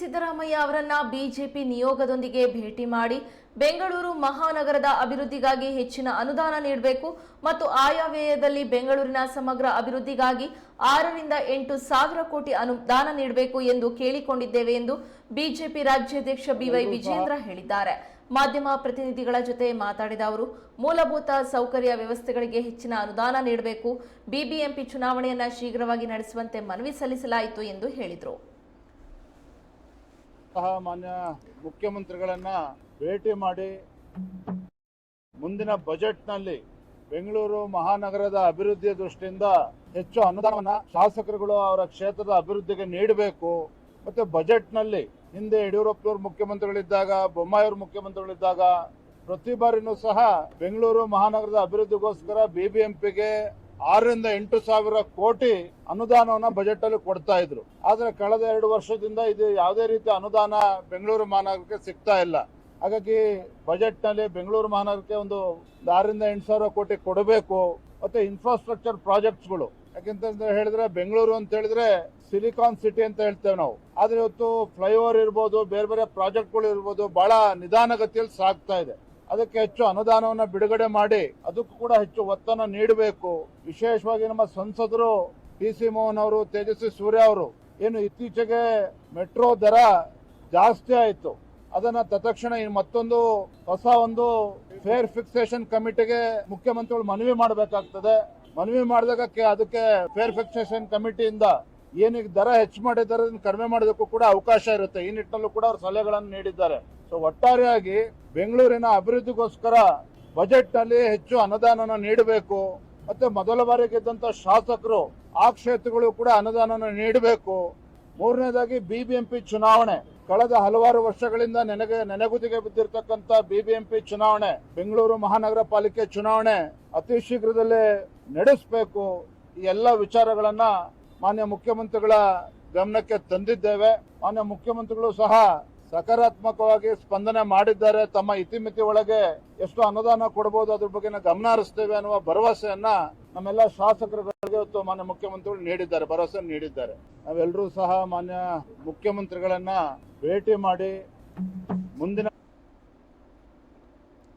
ಸಿದ್ದರಾಮಯ್ಯ ಅವರನ್ನ ಬಿಜೆಪಿ ನಿಯೋಗದೊಂದಿಗೆ ಭೇಟಿ ಮಾಡಿ ಬೆಂಗಳೂರು ಮಹಾನಗರದ ಅಭಿವೃದ್ಧಿಗಾಗಿ ಹೆಚ್ಚಿನ ಅನುದಾನ ನೀಡಬೇಕು ಮತ್ತು ಆಯವ್ಯಯದಲ್ಲಿ ಬೆಂಗಳೂರಿನ ಸಮಗ್ರ ಅಭಿವೃದ್ಧಿಗಾಗಿ ಆರರಿಂದ ಎಂಟು ಸಾವಿರ ಕೋಟಿ ಅನುದಾನ ನೀಡಬೇಕು ಎಂದು ಕೇಳಿಕೊಂಡಿದ್ದೇವೆ ಎಂದು ಬಿಜೆಪಿ ರಾಜ್ಯಾಧ್ಯಕ್ಷ ಬಿವೈ ವಿಜೇಂದ್ರ ಹೇಳಿದ್ದಾರೆ. ಮಾಧ್ಯಮ ಪ್ರತಿನಿಧಿಗಳ ಜೊತೆ ಮಾತಾಡಿದ ಅವರು ಮೂಲಭೂತ ಸೌಕರ್ಯ ವ್ಯವಸ್ಥೆಗಳಿಗೆ ಹೆಚ್ಚಿನ ಅನುದಾನ ನೀಡಬೇಕು. ಬಿಬಿಎಂಪಿ ಚುನಾವಣೆಯನ್ನ ಶೀಘ್ರವಾಗಿ ನಡೆಸುವಂತೆ ಮನವಿ ಸಲ್ಲಿಸಲಾಯಿತು ಎಂದು ಹೇಳಿದರು. ಸಹ ಮಾನ್ಯ ಮುಖ್ಯಮಂತ್ರಿಗಳನ್ನ ಭೇಟಿ ಮಾಡಿ ಮುಂದಿನ ಬಜೆಟ್ನಲ್ಲಿ ಬೆಂಗಳೂರು ಮಹಾನಗರದ ಅಭಿವೃದ್ಧಿಯ ದೃಷ್ಟಿಯಿಂದ ಹೆಚ್ಚು ಅನುದಾನವನ್ನ ಶಾಸಕರುಗಳು ಅವರ ಕ್ಷೇತ್ರದ ಅಭಿವೃದ್ಧಿಗೆ ನೀಡಬೇಕು. ಮತ್ತೆ ಬಜೆಟ್ನಲ್ಲಿ ಹಿಂದೆ ಯಡಿಯೂರಪ್ಪನವರು ಮುಖ್ಯಮಂತ್ರಿಗಳಿದ್ದಾಗ ಬೊಮ್ಮಾಯಿಯವರು ಮುಖ್ಯಮಂತ್ರಿಗಳಿದ್ದಾಗ ಪ್ರತಿ ಬಾರಿನೂ ಸಹ ಬೆಂಗಳೂರು ಮಹಾನಗರದ ಅಭಿವೃದ್ಧಿಗೋಸ್ಕರ ಬಿಬಿಎಂಪಿಗೆ ಆರರಿಂದ ಎಂಟು ಸಾವಿರ ಕೋಟಿ ಅನುದಾನವನ್ನ ಬಜೆಟ್ ಅಲ್ಲಿ ಕೊಡ್ತಾ ಇದ್ರು. ಆದ್ರೆ ಕಳೆದ ಎರಡು ವರ್ಷದಿಂದ ಇದು ಯಾವುದೇ ರೀತಿ ಅನುದಾನ ಬೆಂಗಳೂರು ಮಹಾನಗರಕ್ಕೆ ಸಿಗ್ತಾ ಇಲ್ಲ. ಹಾಗಾಗಿ ಬಜೆಟ್ನಲ್ಲಿ ಬೆಂಗಳೂರು ಮಹಾನಗರಕ್ಕೆ ಒಂದು ಆರರಿಂದ ಎಂಟು ಸಾವಿರ ಕೋಟಿ ಕೊಡಬೇಕು. ಮತ್ತೆ ಇನ್ಫ್ರಾಸ್ಟ್ರಕ್ಚರ್ ಪ್ರಾಜೆಕ್ಟ್ಸ್ಗಳು ಯಾಕೆಂತಂದ್ರೆ ಹೇಳಿದ್ರೆ ಬೆಂಗಳೂರು ಅಂತ ಹೇಳಿದ್ರೆ ಸಿಲಿಕಾನ್ ಸಿಟಿ ಅಂತ ಹೇಳ್ತೇವೆ ನಾವು. ಆದ್ರೆ ಇವತ್ತು ಫ್ಲೈಓವರ್ ಇರ್ಬೋದು, ಬೇರೆ ಬೇರೆ ಪ್ರಾಜೆಕ್ಟ್ಗಳು ಇರ್ಬೋದು, ಬಹಳ ನಿಧಾನಗತಿಯಲ್ಲಿ ಸಾಗ್ತಾ ಇದೆ. ಅದಕ್ಕೆ ಹೆಚ್ಚು ಅನುದಾನವನ್ನು ಬಿಡುಗಡೆ ಮಾಡಿ ಅದಕ್ಕೂ ಕೂಡ ಹೆಚ್ಚು ಒತ್ತನ್ನು ನೀಡಬೇಕು. ವಿಶೇಷವಾಗಿ ನಮ್ಮ ಸಂಸದರು ಪಿ ಸಿ ಮೋಹನ್ ಅವರು, ತೇಜಸ್ವಿ ಸೂರ್ಯ ಅವರು, ಏನು ಇತ್ತೀಚೆಗೆ ಮೆಟ್ರೋ ದರ ಜಾಸ್ತಿ ಆಯಿತು. ಅದನ್ನ ತತ್ಕ್ಷಣ ಮತ್ತೊಂದು ಹೊಸ ಒಂದು ಫೇರ್ ಫಿಕ್ಸೇಷನ್ ಕಮಿಟಿಗೆ ಮುಖ್ಯಮಂತ್ರಿಗಳು ಮನವಿ ಮಾಡಬೇಕಾಗ್ತದೆ. ಮನವಿ ಮಾಡಿದಾಗ ಅದಕ್ಕೆ ಫೇರ್ ಫಿಕ್ಸೇಷನ್ ಕಮಿಟಿಯಿಂದ ಏನೀಗ ದರ ಹೆಚ್ಚು ಮಾಡಿದ್ದಾರೆ ಅದನ್ನು ಕಡಿಮೆ ಮಾಡೋದಕ್ಕೂ ಕೂಡ ಅವಕಾಶ ಇರುತ್ತೆ. ಈ ನಿಟ್ಟಿನಲ್ಲೂ ಕೂಡ ಅವರು ಸಲಹೆಗಳನ್ನು ನೀಡಿದ್ದಾರೆ. ಸೊ ಒಟ್ಟಾರೆಯಾಗಿ ಬೆಂಗಳೂರಿನ ಅಭಿವೃದ್ಧಿಗೋಸ್ಕರ ಬಜೆಟ್ನಲ್ಲಿ ಹೆಚ್ಚು ಅನುದಾನನ ನೀಡಬೇಕು. ಮತ್ತೆ ಮೊದಲ ಬಾರಿಗೆ ಇದ್ದಂತ ಶಾಸಕರು ಆ ಕ್ಷೇತ್ರಗಳು ಕೂಡ ಅನುದಾನನ ನೀಡಬೇಕು. ಮೂರನೇದಾಗಿ ಬಿಬಿಎಂಪಿ ಚುನಾವಣೆ. ಕಳೆದ ಹಲವಾರು ವರ್ಷಗಳಿಂದ ನೆನೆಗೆ, ನೆನೆಗುದಿಗೆ ಬಿದ್ದಿರ್ತಕ್ಕಂಥ ಬಿಬಿಎಂಪಿ ಚುನಾವಣೆ, ಬೆಂಗಳೂರು ಮಹಾನಗರ ಪಾಲಿಕೆ ಚುನಾವಣೆ ಅತಿ ಶೀಘ್ರದಲ್ಲೇ ನಡೆಸಬೇಕು. ಈ ಎಲ್ಲ ವಿಚಾರಗಳನ್ನ ಮಾನ್ಯ ಮುಖ್ಯಮಂತ್ರಿಗಳ ಗಮನಕ್ಕೆ ತಂದಿದ್ದೇವೆ. ಮಾನ್ಯ ಮುಖ್ಯಮಂತ್ರಿಗಳು ಸಹ ಸಕಾರಾತ್ಮಕವಾಗಿ ಸ್ಪಂದನೆ ಮಾಡಿದ್ದಾರೆ. ತಮ್ಮ ಇತಿಮಿತಿ ಒಳಗೆ ಎಷ್ಟು ಅನುದಾನ ಕೊಡಬಹುದು ಅದ್ರ ಬಗ್ಗೆ ಗಮನ ಹರಿಸ್ತೇವೆ ಅನ್ನುವ ಭರವಸೆಯನ್ನ ನಮ್ಮೆಲ್ಲ ಶಾಸಕರುಗಳಿಗೆ ಇವತ್ತು ಮಾನ್ಯ ಮುಖ್ಯಮಂತ್ರಿಗಳು ನೀಡಿದ್ದಾರೆ, ಭರವಸೆ ನೀಡಿದ್ದಾರೆ. ನಾವೆಲ್ಲರೂ ಸಹ ಮಾನ್ಯ ಮುಖ್ಯಮಂತ್ರಿಗಳನ್ನ ಭೇಟಿ ಮಾಡಿ ಮುಂದಿನ